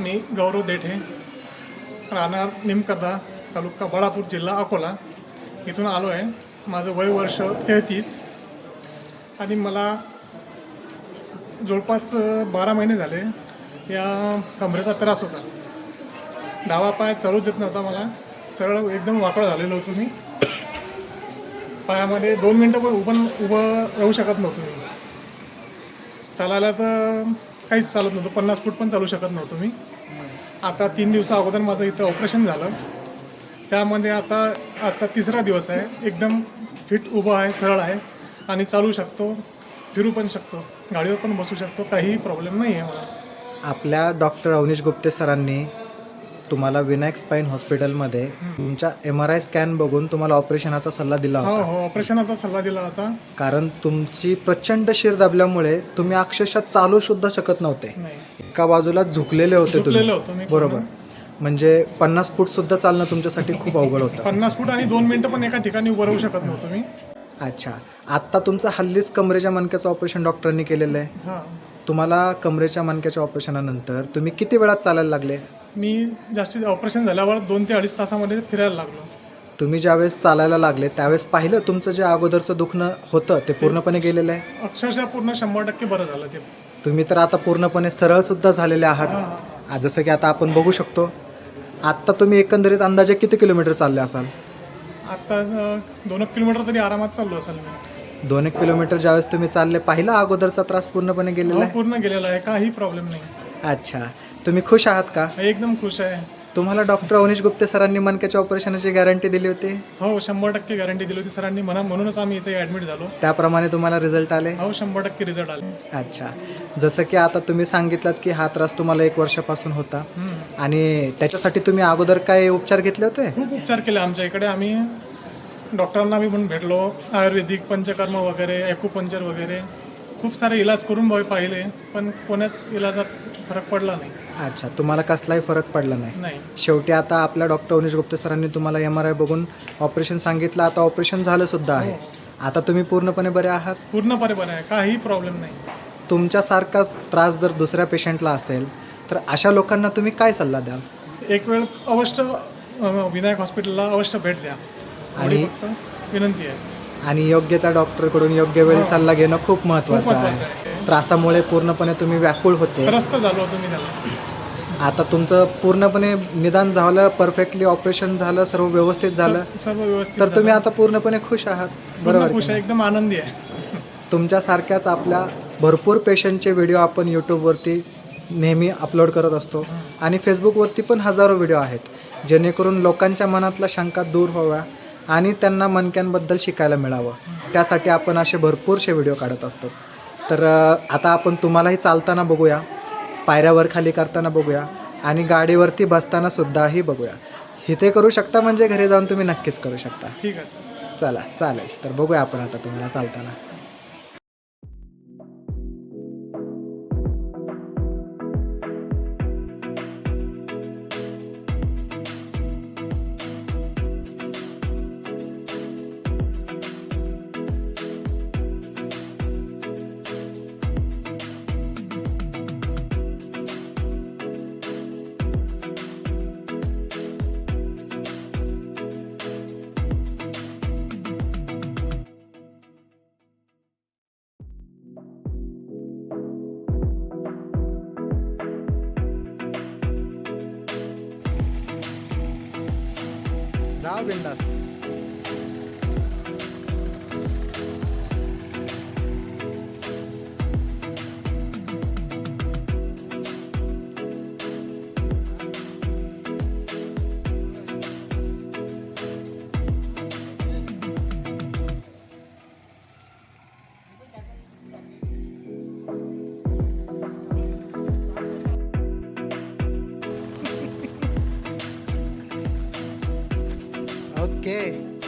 मी गौरव देठे राहणार निमकर्दा तालुका बळापूर जिल्हा अकोला. इथून आलो आहे. माझं वय वर्ष तेहतीस. आणि मला जवळपास बारा महिने झाले. या कमरेचा त्रास होता. डावा पाय चालू देत नव्हता मला. सरळ एकदम वाकडं झालेलो होतो मी. पायामध्ये दोन मिनटं पण उभं उभं राहू शकत नव्हतो मी. चालायला तर काहीच चालत नव्हतं. पन्नास फूट पण चालू शकत नव्हतो मी. आता तीन दिवसा अगोदर माझं इथं ऑपरेशन झालं. त्यामध्ये आता आजचा तिसरा दिवस आहे. एकदम फिट उभं आहे सरळ आहे. आणि चालू शकतो फिरू पण शकतो. गाडीवर पण बसू शकतो. काहीही प्रॉब्लेम नाही आहे मला. आपल्या डॉक्टर अवनीश गुप्ते सरांनी तुम्हाला विनायक स्पाईन हॉस्पिटलमध्ये तुमच्या एम आर आय स्कॅन बघून तुम्हाला ऑपरेशनाचा सल्ला दिला हो होता. हो ऑपरेशनाचा सल्ला दिला होता. कारण तुमची प्रचंड शिर दाबल्यामुळे तुम्ही अक्षरशः चालू सुद्धा शकत नव्हते. नाही. एका बाजूला झुकलेले होते झुकलेलो तुम्ही. मी बरोबर. म्हणजे पन्नास फूट सुद्धा चालणं तुमच्यासाठी खूप अवघड होतं. पन्नास फूट आणि दोन मिनिटं पण एका ठिकाणी उभं राहू शकत नव्हतो मी. अच्छा. आत्ता तुमचं हल्लीच कमरेच्या मणक्याचं ऑपरेशन डॉक्टरांनी केलेलं आहे. हां. तुम्हाला कमरेच्या मणक्याच्या ऑपरेशनानंतर तुम्ही किती वेळात चालायला लागले? मी जास्तीत ऑपरेशन झाल्यावर दोन ते अडीच तासामध्ये फिरायला लागलो. तुम्ही ज्यावेळेस चालायला लागले त्यावेळेस पाहिलं तुमचं जे अगोदरचं दुखणं होतं ते पूर्णपणे गेलेलं आहे? अक्षरशः पूर्ण शंभर टक्के बरं झालं ते. तुम्ही तर आता पूर्णपणे सरळ सुद्धा झालेले आहात. जसं की आता आपण बघू शकतो आत्ता तुम्ही एकंदरीत अंदाजे किती किलोमीटर चालले असाल? आता दोन एक किलोमीटर तरी आरामात चाललो असेल मी. दोन एक किलोमीटर ज्यावेळेस तुम्ही चालले पहिला अगोदरचा त्रास पूर्णपणे गेलेला हो, आहे? पूर्ण गेलेला आहे काही प्रॉब्लेम नाही. अच्छा. तुम्ही खुश आहात का? एकदम खुश आहे. तुम्हाला डॉक्टर अवनीश गुप्ते सरांनी मणक्याच्या ऑपरेशनाची गॅरंटी दिली होती? हो शंभर टक्के गॅरंटी दिली होती सरांनी. म्हणा म्हणूनच आम्ही इथे ॲडमिट झालो. त्याप्रमाणे तुम्हाला रिझल्ट आले? हो शंभर टक्के रिझल्ट आले. अच्छा. जसं की आता तुम्ही सांगितलं की हा त्रास तुम्हाला एक वर्षापासून होता. आणि त्याच्यासाठी तुम्ही अगोदर काय उपचार घेतले होते? खूप उपचार केले आमच्या इकडे. आम्ही डॉक्टरांना मी पण भेटलो. आयुर्वेदिक पंचकर्म वगैरे ॲक्युपंचर वगैरे. खूप सारे इलाज करून पाहिले पण कोणाच इलाजात फरक पडला नाही. अच्छा तुम्हाला कसलाही फरक पडला नाही. नाही. शेवटी आता आपल्या डॉक्टर अनिश गुप्ते सरांनी तुम्हाला एम आर आय बघून ऑपरेशन सांगितलं आता ऑपरेशन झालं सुद्धा आहे. आता तुम्ही पूर्णपणे बरे आहात? पूर्णपणे बरं आहे काही प्रॉब्लेम नाही. तुमच्यासारखाच त्रास जर दुसऱ्या पेशंटला असेल तर अशा लोकांना तुम्ही काय सल्ला द्याल? एक वेळ अवश्य अं, विनायक हॉस्पिटलला अवश्य भेट द्या. आणि- फक्त विनंती आहे. आणि योग्य त्या डॉक्टरकडून योग्य वेळी सल्ला घेणं खूप महत्त्वाचं महत्वाचं आहे. त्रासामुळे पूर्णपणे तुम्ही व्याकुळ होते. त्रस्त झालो होतो मी त्याला. आता तुमचं पूर्णपणे निदान झालं परफेक्टली ऑपरेशन झालं सर्व व्यवस्थित झालं. सर्व- व्यवस्थित तर तुम्ही. आता पूर्णपणे खुश आहात? बरोबर खुश आहे? एकदम आनंदी आहे. तुमच्यासारख्याच आपल्या भरपूर पेशंटचे व्हिडिओ आपण यूट्यूबवरती नेहमी अपलोड करत असतो. आणि फेसबुकवरती पण हजारो व्हिडिओ आहेत. जेणेकरून लोकांच्या मनातल्या शंका दूर व्हाव्या. आणि त्यांना मणक्यांबद्दल शिकायला मिळावं. त्यासाठी आपण असे भरपूरसे व्हिडिओ काढत असतो. तर आता आपण तुम्हालाही चालताना बघूया. पायऱ्यावर खाली करताना बघूया. आणि गाडीवरती बसताना सुद्धाही बघूया. इथे करू शकता म्हणजे घरी जाऊन तुम्ही नक्कीच करू शकता. ठीक आहे चला चालेल. तर बघूया आपण आता तुम्हाला चालताना. जा बिंदास Okay.